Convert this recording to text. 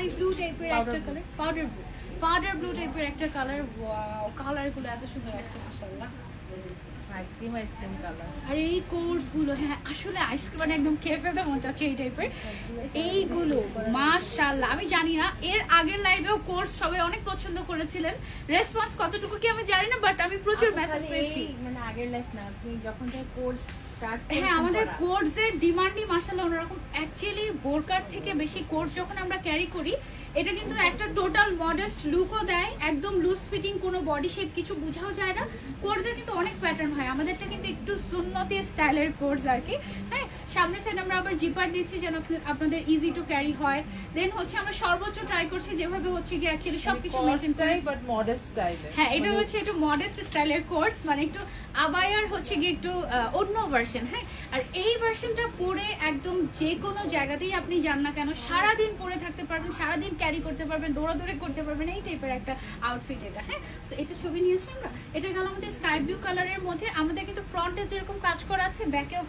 Sky blue টাইপের একটা colour powder blue powder blue টাইপের একটা কালার ওয়াও কালারগুলো এত সুন্দর আসছে মাশাআল্লাহ। আইসক্রিম আইসক্রিম কালার আর এই কোর্সগুলো হ্যাঁ আসলে আইসক্রিম মানে একদম খেয়ে ফেলতে মন চাচ্ছে এই টাইপের এইগুলো মাশাআল্লাহ আমি জানি না এর আগের লাইভেও কোর্স সবাই অনেক পছন্দ করেছিলেন। রেসপন্স কতটুকু কি আমি জানি না বাট আমি প্রচুর মেসেজ পেয়েছি। মানে আগের লাইফ না আপনি যখন কোর্স হ্যাঁ আমাদের কোর্স এর ডিমান্ডই মাসাল্লাহ অন্যরকম। অ্যাকচুয়ালি বোরকার থেকে বেশি কোর্স যখন আমরা ক্যারি করি এটা কিন্তু একটা টোটাল মডেস্ট লুকও দেয়। একদম লুজ ফিটিং কোনো বডি শেপ কিছু বোঝাও যায় না। কোর্সের কিন্তু অনেক প্যাটার্ন হয়। আমাদেরটা কিন্তু একটু সুন্নতি স্টাইলের কোর্স আর কি। হ্যাঁ সামনের সাইড আমরা আবার জিপার দিচ্ছি যেন আপনাদের ইজি টু ক্যারি হয়। দেন হচ্ছে আমরা সর্বোচ্চ ট্রাই করছি যেভাবে হচ্ছে কি অ্যাকচুয়ালি সবকিছু মেনটেন করে। বাট মডেস্ট স্টাইলে হ্যাঁ এটা হচ্ছে একটু মডেস্ট স্টাইলের কোর্স মানে একটু আবায়ার হচ্ছে গিয়ে একটু অন্য ভার্সন হ্যাঁ? আর এই ভার্সনটা পরে একদম যে কোনো জায়গাতেই আপনি যান না কেন সারাদিন পরে থাকতে পারবেন সারাদিন ক্যারি করতে পারবেন দৌড়াদৌড়ি করতে পারবেন এই টাইপের একটা আউটফিট এটা হ্যাঁ? সো এটা ছবি নিয়েছি আমরা। এটা গেল আমাদের স্কাই ব্লু কালারের মধ্যে। আমাদের কিন্তু ফ্রন্টে যেরকম কাজ করা আছে ব্যাকেও